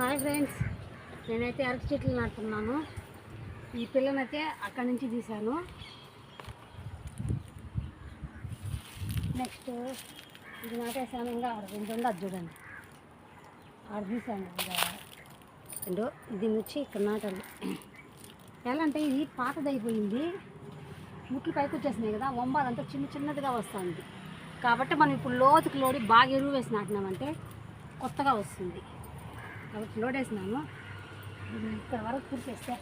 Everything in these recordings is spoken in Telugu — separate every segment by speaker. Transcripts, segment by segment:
Speaker 1: హాయ్ ఫ్రెండ్స్ నేనైతే అరటి చెట్లు నాటుతున్నాను. ఈ పిల్లనైతే అక్కడి నుంచి తీశాను. నెక్స్ట్ ఇది నాటేసాను ఇంకా ఆడ రెండు ఉంది అది చూడండి. ఆడ తీసాను రెండు. దీని వచ్చి ఇక్కడ నాటాలి. ఎలా అంటే ఇది పాతదైపోయింది. ముట్లు పైకి వచ్చేసినాయి కదా వంబాలంతా చిన్న చిన్నదిగా వస్తుంది. కాబట్టి మనం ఇప్పుడు లోతుకి లోడి బాగా ఎరువు వేసి నాటినామంటే కొత్తగా వస్తుంది. కాబట్టి లోడ్ వేసినాను ఇక్కడ వరకు పూర్తిస్తే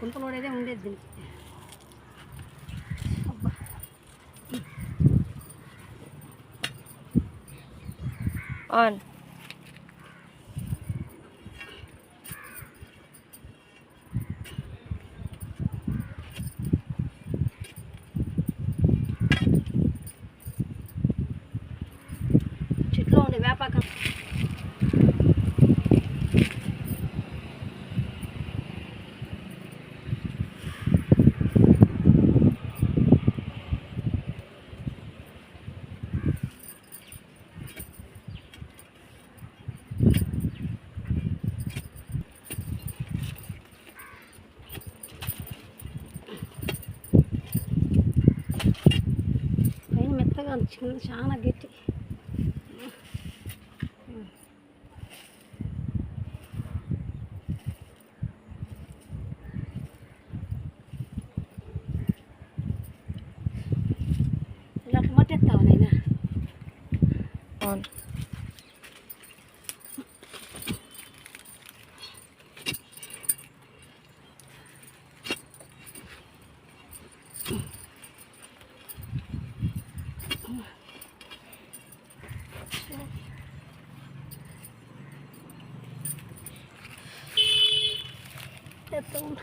Speaker 1: గుంత లోడ్ అయితే ఉండేది దీనికి. అబ్బా.
Speaker 2: ఆన్.
Speaker 1: పైన మెత్తగా ఉంది, చిన్న చాలా గట్టి ఇలా మట్టెత్తావు నైనా
Speaker 2: ఆన్
Speaker 1: na.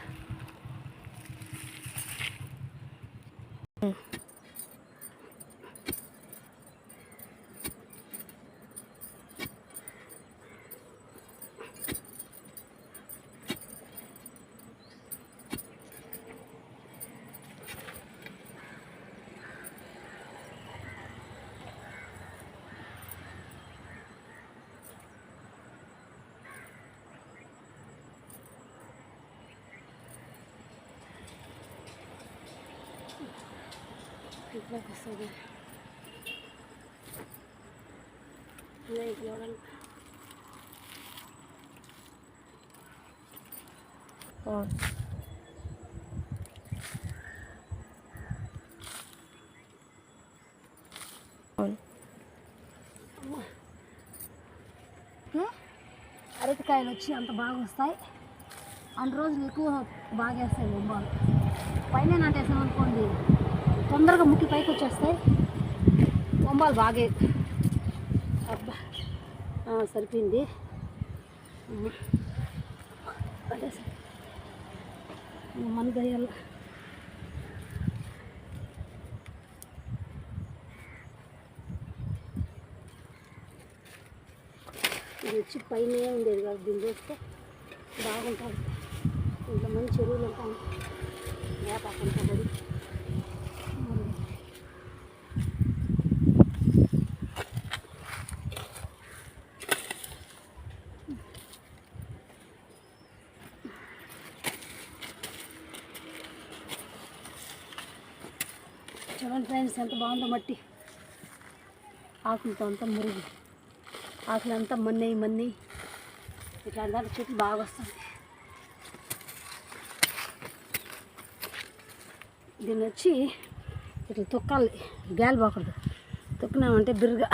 Speaker 1: వస్తుంది ఇలా ఇట్లా చూడండి.
Speaker 2: ఆన్ ఆన్
Speaker 1: ఏ? అరటికాయలు వచ్చి అంత బాగా వస్తాయి అన్ని రోజులు ఎక్కువ బాగా వేస్తాయి బొమ్మలు పైన నాటేసాం అనుకోండి తొందరగా ముక్కి పైకి వచ్చేస్తాయి బొమ్మలు బాగా అబ్బా. సరిపోయింది. అదే సార్. మన దయ్యాల ఇది వచ్చి పైన ఉండేది కాదు దీన్ని చూస్తే బాగుంటుంది. ఇంత మంచి చెరువులు ఉంటాను వేపాకంతా పడి చూడండి ఫ్రెండ్స్ ఎంత బాగుందో మట్టి. ఆకులతో అంతా మురుగు ఆకులంతా మన్నీ మన్నీ. ఇట్లా అందాక చెట్లు బాగా వస్తుంది దీన్ని వచ్చి ఇట్లా తొక్కాలి. గాలి పోకూడదు. తొక్కినామంటే బిర్రుగా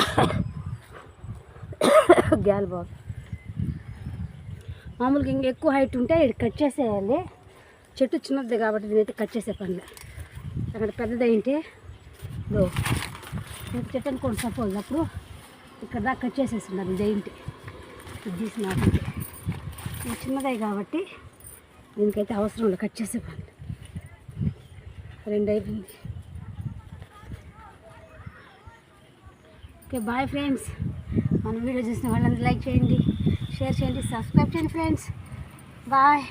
Speaker 1: గాలి బాగు మామూలుగా ఇంకా ఎక్కువ హైట్ ఉంటే ఇది కట్ చేసేయాలి. చెట్టు చిన్నది కాబట్టి దీనైతే కట్ చేసే పనులు అక్కడ పెద్దది అయింటే దో ఇంత చెట్టు అనుకోండి సపోజ్ అప్పుడు ఇక్కడ దాకా కట్ చేసేస్తున్నారు ఇది అయింటి ఇది తీసి చిన్నదే కాబట్టి దీనికైతే అవసరం లేదు కట్ చేసే పని. రెండు అయిపోయింది. Okay bye friends. మన వీడియో చూసిన వాళ్ళందరూ లైక్ చేయండి షేర్ చేయండి సబ్స్క్రైబ్ చేయండి ఫ్రెండ్స్. బాయ్.